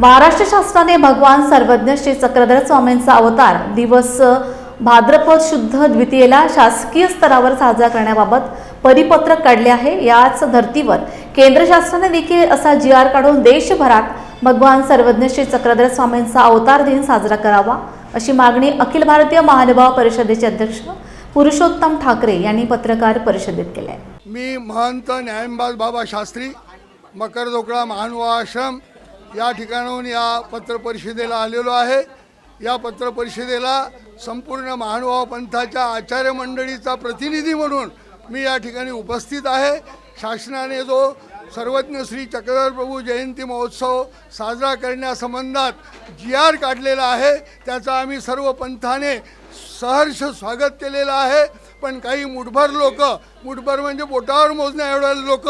महाराष्ट्र शासनाने भगवान सर्वज्ञ श्री चक्रधर स्वामींचा अवतार दिवस भाद्रपद शुद्ध द्वितीयेला शासकीय स्तरावर साजरा करण्याबाबत परिपत्रक काढले आहे. याच धर्तीवर केंद्र शासनाने देखील असा जी आर काढून देशभरात भगवान सर्वज्ञ श्री चक्रधर स्वामींचा अवतार दिन साजरा करावा अशी मागणी अखिल भारतीय महानुभाव परिषदेचे अध्यक्ष पुरुषोत्तम ठाकरे यांनी पत्रकार परिषदेत केली आहे. मी महंत न्यायंबाज बाबा शास्त्री मकरदोकडा महानुभाव आश्रम या ठिकाणाहून या पत्रपरिषदेला आलेलो आहे. या पत्रपरिषदेला संपूर्ण महानुभाव पंथाच्या आचार्य मंडळीचा प्रतिनिधी म्हणून मी या ठिकाणी उपस्थित आहे. शासनाने जो सर्वज्ञ श्री चक्रधर प्रभू जयंती महोत्सव साजरा करण्यासंबंधात जी आर काढलेला आहे त्याचा आम्ही सर्व पंथाने सहर्ष स्वागत केलेलं आहे. पण काही मुठभर लोक मुठभर म्हणजे बोटावर मोजण्या एवढे लोक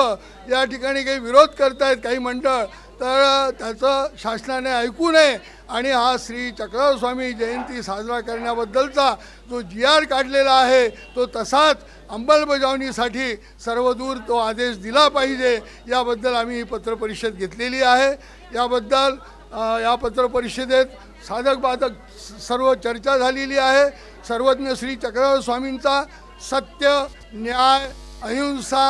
या ठिकाणी काही विरोध करतायत काही मंडळ तर त्याचं शासनाने ऐकू नये आणि हा श्री चक्रधर स्वामी जयंती साजरा करण्याबद्दलचा जो जी आर काढलेला आहे तो तसाच अंमलबजावणीसाठी सर्वदूर तो आदेश दिला पाहिजे याबद्दल आम्ही ही पत्रपरिषद घेतलेली आहे. याबद्दल या पत्रपरिषदेत साधक बाधक स- सर्व चर्चा झालेली आहे. सर्वज्ञ श्री चक्रधर स्वामींचा सत्य न्याय अहिंसा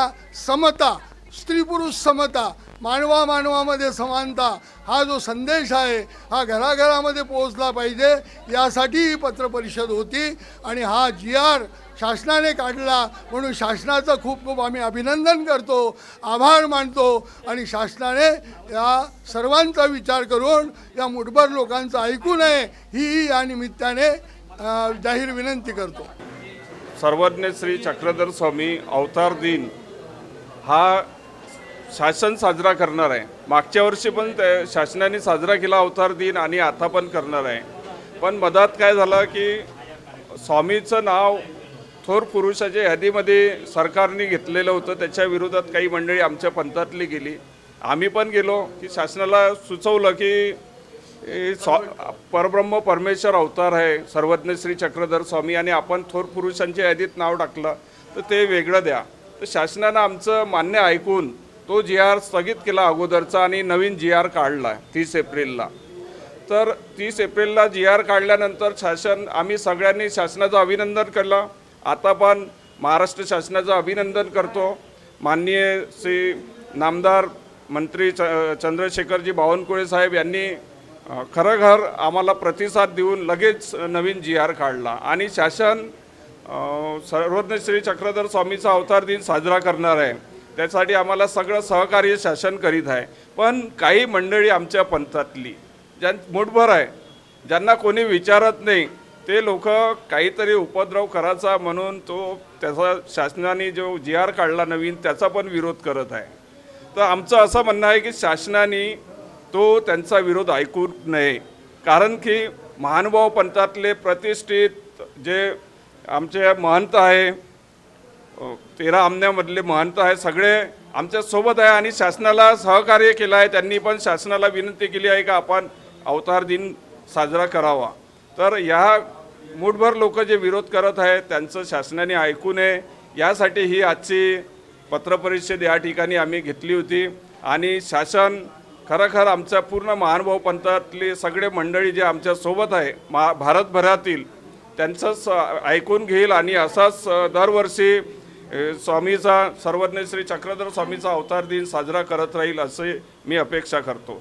समता स्त्री पुरुष समता मानवा मानवामध्ये समानता हा जो संदेश आहे हा घराघरामध्ये पोहोचला पाहिजे यासाठी ही पत्रपरिषद होती आणि हा जी आर शासनाने काढला. म्हणून शासनाचं खूप खूप आम्ही अभिनंदन करतो आभार मानतो आणि शासनाने या सर्वांचा विचार करून या मुठभर लोकांचं ऐकू नये ही या निमित्ताने जाहीर विनंती करतो. सर्वज्ञ श्री चक्रधर स्वामी अवतार दिन हा शासन साजरा करणार आहे. मागच्या वर्षी पण त्या शासनाने साजरा केला अवतार दिन आणि आता पण करणार आहे. पण मधात काय झालं की स्वामीचं नाव थोर पुरुषाच्या यादीमध्ये सरकारने घेतलेलं होतं. त्याच्या विरोधात काही मंडळी आमच्या पंथातली गेली. आम्ही पण गेलो की शासनाला सुचवलं की स्वा परब्रह्म परमेश्वर अवतार आहे. सर्वज्ञ श्री चक्रधर स्वामी आणि आपण थोर पुरुषांच्या यादीत नाव टाकलं तर ते वेगळं द्या. तर शासनानं आमचं मान्य ऐकून तो जी आर स्थगित केला अगोदरचा आणि नवीन जी आर काढला तीस एप्रिलला. तर तीस एप्रिलला जी आर काढल्यानंतर शासन आम्ही सगळ्यांनी शासनाचं अभिनंदन केलं. आता पण महाराष्ट्र शासनाचं अभिनंदन करतो. माननीय श्री नामदार मंत्री च चंद्रशेखरजी बावनकुळे साहेब यांनी खरं खरंखर आम्हाला प्रतिसाद देऊन लगेच नवीन जी आर काढला. आणि शासन सर्वज्ञ श्री चक्रधर स्वामीचा अवतार दिन साजरा करणार आहे. त्यासाठी आम्हाला सगळं सहकार्य शासन करीत आहे. पण काही मंडळी आमच्या पंथातली ज्यां मुठभर आहे ज्यांना कोणी विचारत नाही ते लोक काहीतरी उपद्रव करायचा म्हणून तो त्याचा शासनाने जो जी आर काढला नवीन त्याचा पण विरोध करत आहे. तर आमचं असं म्हणणं आहे की शासनाने तो त्यांचा विरोध ऐकू नये. कारण की महानुभाव पंथातले प्रतिष्ठित जे आमचे महंत आहे तेरा आमन्यामधले महंत आहे सगळे आमच्यासोबत आहे आणि शासनाला सहकार्य केलं आहे. त्यांनी पण शासनाला विनंती केली आहे का आपण अवतार दिन साजरा करावा. तर ह्या मूठभर लोक जे विरोध करत आहेत त्यांचं शासनाने ऐकू नये. यासाठी ही आजची पत्रपरिषद या ठिकाणी आम्ही घेतली होती. आणि शासन खरोखर आमच्या पूर्ण महानुभाव पंथातले सगळे मंडळी जे आमच्यासोबत आहे मा भारतभरातील त्यांचंच ऐकून घेईल. आणि असाच दरवर्षी स्वामीचा सर्वज्ञ श्री चक्रधर स्वामीचा अवतार दिन साजरा करत राहील असे मी अपेक्षा करतो.